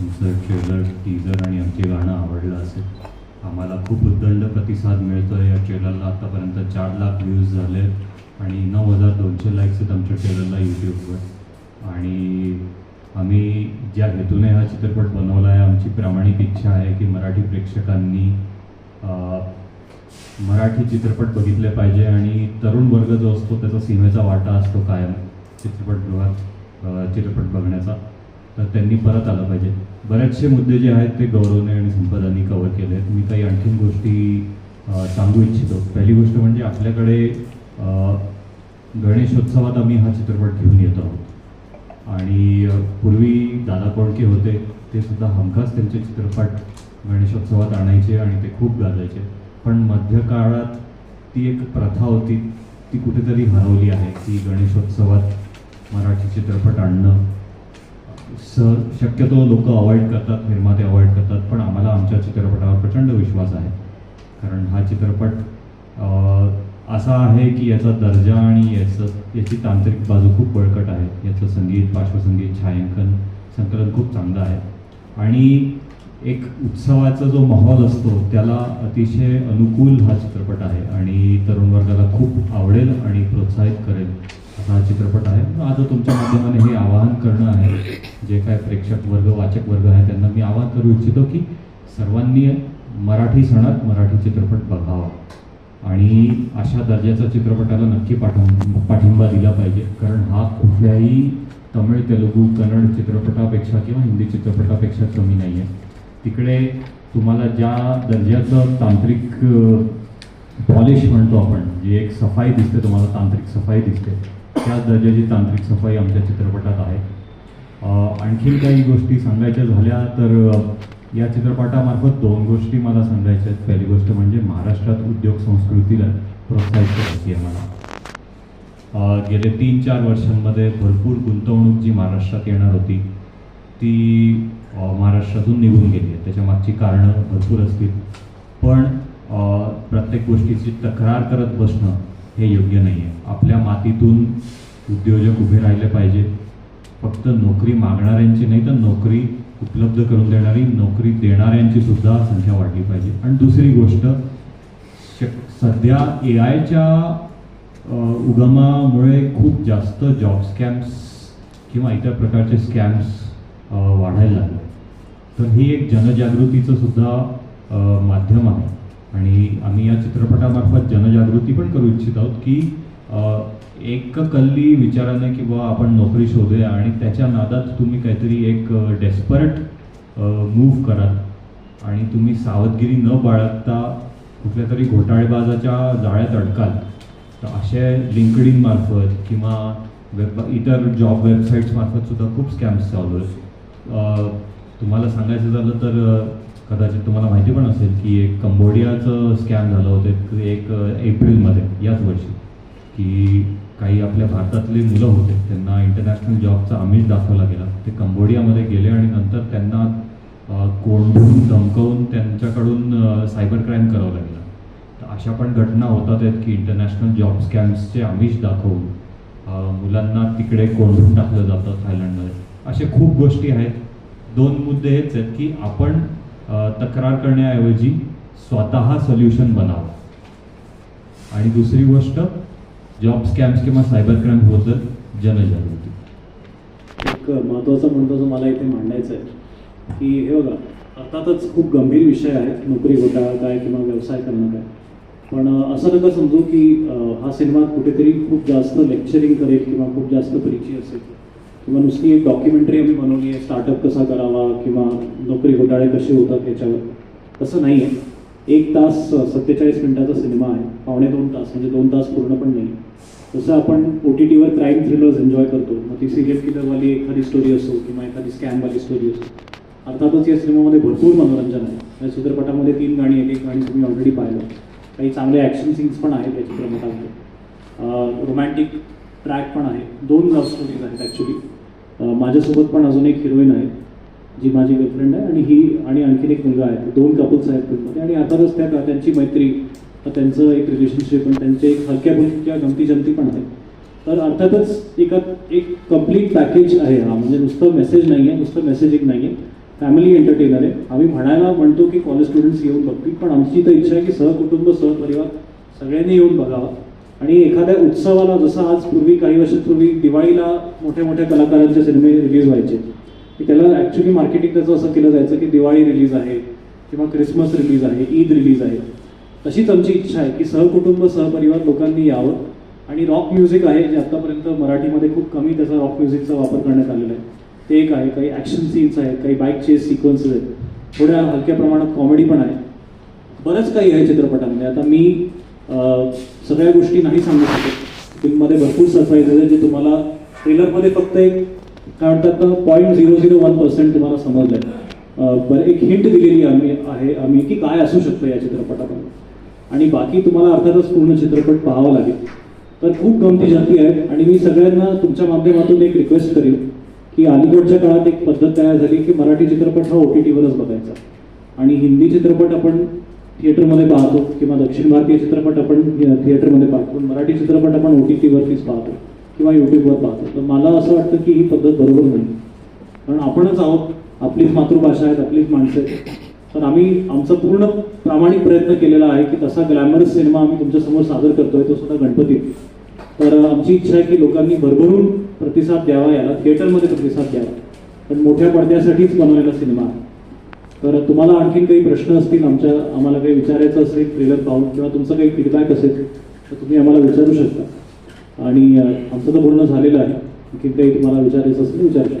तुमचं trailer teaser आणि आमचे गाणं आवडलं असेल आम्हाला खूप उद्दंड प्रतिसाद मिळतो आहे या ट्रेलरला आतापर्यंत चार लाख व्ह्यूज झाले आणि नऊ हजार दोनशे लाईक्स आहेत आमच्या ट्रेलरला यूट्यूबवर आणि आम्ही ज्या हेतूने हा चित्रपट बनवला आहे आमची प्रामाणिक इच्छा आहे की मराठी प्रेक्षकांनी मराठी चित्रपट बघितले पाहिजे आणि तरुण वर्ग जो असतो त्याचा सीमेचा वाटा असतो कायम चित्रपटगृहात चित्रपट बघण्याचा. तर त्यांनी परत आलं पाहिजे. बरेचसे मुद्दे जे आहेत ते गौरवने आणि संपदानी कव्हर केले आहेत. मी काही आणखीन गोष्टी सांगू इच्छितो. पहिली गोष्ट म्हणजे आपल्याकडे गणेशोत्सवात आम्ही हा चित्रपट घेऊन येतो आहोत. आणि पूर्वी दादा कोळके होते ते सुद्धा हमखास त्यांचे चित्रपट गणेशोत्सवात आणायचे आणि ते खूप गाजायचे. पण मध्यकाळात ती एक प्रथा होती ती कुठेतरी हरवली आहे की गणेशोत्सवात मराठी चित्रपट आणणं. सर शक्यतो लोक अवॉइड करतात निर्माते अवॉइड करतात पण आम्हाला आमच्या चित्रपटावर प्रचंड विश्वास आहे. कारण हा चित्रपट असा आहे की याचा दर्जा आणि याचं याची तांत्रिक बाजू खूप बळकट आहे. याचं संगीत पार्श्वसंगीत छायांकन संकलन खूप चांगलं आहे. आणि एक उत्सवाचा जो माहोल असतो त्याला अतिशय अनुकूल हा चित्रपट आहे आणि तरुण वर्गाला खूप आवडेल आणि प्रोत्साहित करेल असा हा चित्रपट आहे. आता तुमच्या माध्यमाने हे आवाहन करणं आहे. जे काय प्रेक्षक वर्ग वाचक वर्ग आहे त्यांना मी आवाहन करू इच्छितो की सर्वांनी मराठी सणात मराठी चित्रपट बघावा. आणि अशा दर्जाच्या चित्रपटाला नक्की पाठिंबा पाठिंबा दिला पाहिजे. कारण हा कुठल्याही तमिळ तेलुगू कन्नड चित्रपटापेक्षा किंवा हिंदी चित्रपटापेक्षा कमी नाही आहे तिकडे तुम्हाला ज्या दर्जाचं तांत्रिक पॉलिश म्हणतो आपण जी एक सफाई दिसते तुम्हाला तांत्रिक सफाई दिसते त्या दर्जाची तांत्रिक सफाई आमच्या चित्रपटात आहे. आणखीन काही गोष्टी सांगायच्या झाल्या तर या चित्रपटामार्फत दोन गोष्टी मला सांगायच्या आहेत. पहिली गोष्ट म्हणजे महाराष्ट्रात उद्योग संस्कृतीला प्रोत्साहित करायची आहे मला. गेले तीन चार वर्षांमध्ये भरपूर गुंतवणूक जी महाराष्ट्रात येणार होती ती महाराष्ट्रातून निघून गेली आहे. त्याच्या मागची कारणं भरपूर असतील. पण प्रत्येक गोष्टीची तक्रार करत बसणं हे योग्य नाही आहे आपल्या मातीतून उद्योजक उभे राहिले पाहिजेत. फक्त नोकरी मागणाऱ्यांची नाही तर नोकरी उपलब्ध करून देणारी नोकरी देणाऱ्यांची सुद्धा संख्या वाढली पाहिजे. आणि दुसरी गोष्ट शक सध्या ए आयच्या उगमामुळे खूप जास्त जॉब स्कॅम्स किंवा इतर प्रकारचे स्कॅम्स वाढायला लागले. तर ही एक जनजागृतीचं सुद्धा माध्यम आहे. आणि आम्ही या चित्रपटामार्फत जनजागृती पण करू इच्छित आहोत की एक कल्ली विचाराने किंवा आपण नोकरी शोधूया आणि त्याच्या नादात तुम्ही काहीतरी एक डेस्परेट मूव्ह कराल. आणि तुम्ही सावधगिरी न बाळगता कुठल्या तरी घोटाळेबाजाच्या जाळ्यात अडकाल. तर असे लिंकडिन मार्फत किंवा वेब इतर जॉब वेबसाईट्स मार्फत सुद्धा खूप स्कॅम्स चालू आहेत. तुम्हाला सांगायचं झालं तर कदाचित तुम्हाला माहिती पण असेल की एक कंबोडियाचं स्कॅम झालं होतं एक- एक एप्रिलमध्ये याच वर्षी. की काही आपल्या भारतातले मुलं होते त्यांना इंटरनॅशनल जॉबचा आमिष दाखवला गेला. ते कंबोडियामध्ये गेले आणि नंतर त्यांना कोंडून धमकवून त्यांच्याकडून सायबर क्राईम करावं गेला तर अशा पण घटना होतात आहेत की इंटरनॅशनल जॉब स्कॅम्सचे आमिष दाखवून मुलांना तिकडे कोंडून टाकलं जातं थायलंडमध्ये. असे खूप गोष्टी आहेत. दोन मुद्दे हेच आहेत की आपण तक्रार करण्याऐवजी स्वतः सोल्युशन बनावं. आणि दुसरी गोष्ट जॉब स्कॅम्स किंवा सायबर क्राईमबद्दल जनजागृती. एक महत्त्वाचा मुद्दा जो मला इथे मांडायचा आहे की हे बघा अर्थातच खूप गंभीर विषय आहेत नोकरी घोटाळा काय किंवा व्यवसाय करणं काय. पण असं नका समजू की हा सिनेमा कुठेतरी खूप जास्त लेक्चरिंग करेल किंवा खूप जास्त परिचय असेल. किंवा नुसती एक डॉक्युमेंटरी आम्ही बनवली आहे स्टार्टअप कसा करावा किंवा नोकरी घोटाळे कसे होतात याच्यावर. तसं नाही आहे एक तास सत्तेचाळीस मिनिटाचा सिनेमा आहे. पावणे दोन तास म्हणजे दोन तास पूर्ण पण नाही. जसं आपण ओ टी टीवर क्राईम थ्रिलर्स एन्जॉय करतो. मग ती सिरियल किलरवाली एखादी स्टोरी असो किंवा एखादी स्कॅमवाली स्टोरी असो. अर्थातच या सिनेमामध्ये भरपूर मनोरंजन आहे. या चित्रपटामध्ये तीन गाणी एक एक गाणी तुम्ही ऑलरेडी पाहिलं. काही चांगले ॲक्शन सीन्स पण आहेत या चित्रपटामध्ये. रोमॅन्टिक ट्रॅक पण आहे. दोन लव्ह स्टोरीज आहेत ॲक्च्युली माझ्यासोबत पण अजून एक हिरोईन आहे. जी माझी गर्लफ्रेंड आहे आणि ही आणि आणखीन एक मुलगा आहे. दोन कपल्स आहेत फिल्ममध्ये आणि अर्थातच त्या त्यांची मैत्री त्यांचं एक रिलेशनशिप आणि त्यांचे एक हलक्या गोष्टीच्या गमती जमती पण आहेत. तर अर्थातच एका एक कंप्लीट पॅकेज आहे हा. म्हणजे नुसतं मेसेज नाही आहे नुसतं मेसेजिंग नाही आहे फॅमिली एंटरटेनर आहे. आम्ही म्हणायला म्हणतो की कॉलेज स्टुडंट्स येऊन बघतील पण आमची तर इच्छा आहे की सहकुटुंब सहपरिवार सगळ्यांनी येऊन बघावा. आणि एखाद्या उत्सवाला जसं आज पूर्वी काही वर्षांपूर्वी दिवाळीला मोठ्या मोठ्या कलाकारांचे सिनेमे रिलीज व्हायचे. की त्याला ॲक्च्युली मार्केटिंग त्याचं असं केलं जायचं की दिवाळी रिलीज आहे किंवा क्रिसमस रिलीज आहे ईद रिलीज आहे. तशीच आमची इच्छा आहे की सहकुटुंब सहपरिवार लोकांनी यावं. आणि रॉक म्युझिक आहे जे आतापर्यंत मराठीमध्ये खूप कमी त्याचा रॉक म्युझिकचा वापर करण्यात आलेला आहे. ते एक आहे काही ॲक्शन सीन्स आहेत काही बाईक चेस सिक्वेन्सेस आहेत. थोड्या हलक्या प्रमाणात कॉमेडी पण आहे. बरंच काही आहे चित्रपटामध्ये. आता मी सगळ्या गोष्टी नाही सांगू शकत. फिल्ममध्ये भरपूर सरप्राईज आहे जे तुम्हाला ट्रेलरमध्ये फक्त एक काय म्हणतात ना point zero zero one percent तुम्हाला समजलं बरं एक हिंट दिलेली आम्ही आहे आम्ही की काय असू शकतं या चित्रपटामध्ये. आणि बाकी तुम्हाला अर्थातच पूर्ण चित्रपट पाहावा लागेल. तर खूप गमती जाती आहेत आणि मी सगळ्यांना तुमच्या माध्यमातून एक रिक्वेस्ट करीन की अलीकडच्या काळात एक पद्धत तयार झाली की मराठी चित्रपट हा ओ टी टीवरच बघायचा. आणि हिंदी चित्रपट आपण थिएटरमध्ये पाहतो किंवा दक्षिण भारतीय चित्रपट आपण थिएटरमध्ये पाहतो. पण मराठी चित्रपट आपण ओ टी टीवरतीच पाहतो. किंवा यूट्यूबवर पाहतो. तर मला असं वाटतं की ही पद्धत बरोबर नाही. कारण आपणच आहोत आपलीच मातृभाषा आहेत आपलीच माणसं आहेत. तर आम्ही आमचा पूर्ण प्रामाणिक प्रयत्न केलेला आहे की तसा ग्लॅमरस सिनेमा आम्ही तुमच्यासमोर सादर करतोय तो सुद्धा गणपतीत तर आमची इच्छा आहे की लोकांनी भरभरून प्रतिसाद द्यावा याला थिएटरमध्ये प्रतिसाद द्यावा. पण मोठ्या पडद्यासाठीच बनवलेला सिनेमा आहे तर तुम्हाला आणखीन काही प्रश्न असतील आमच्या आम्हाला काही विचारायचं असेल ट्रेलर पाहून किंवा तुमचा काही फीडबॅक असेल तर तुम्ही आम्हाला विचारू शकता. आणि आमचं तर बोलणं झालेलं आहे. की काही तुम्हाला विचारायचं असेल विचारलं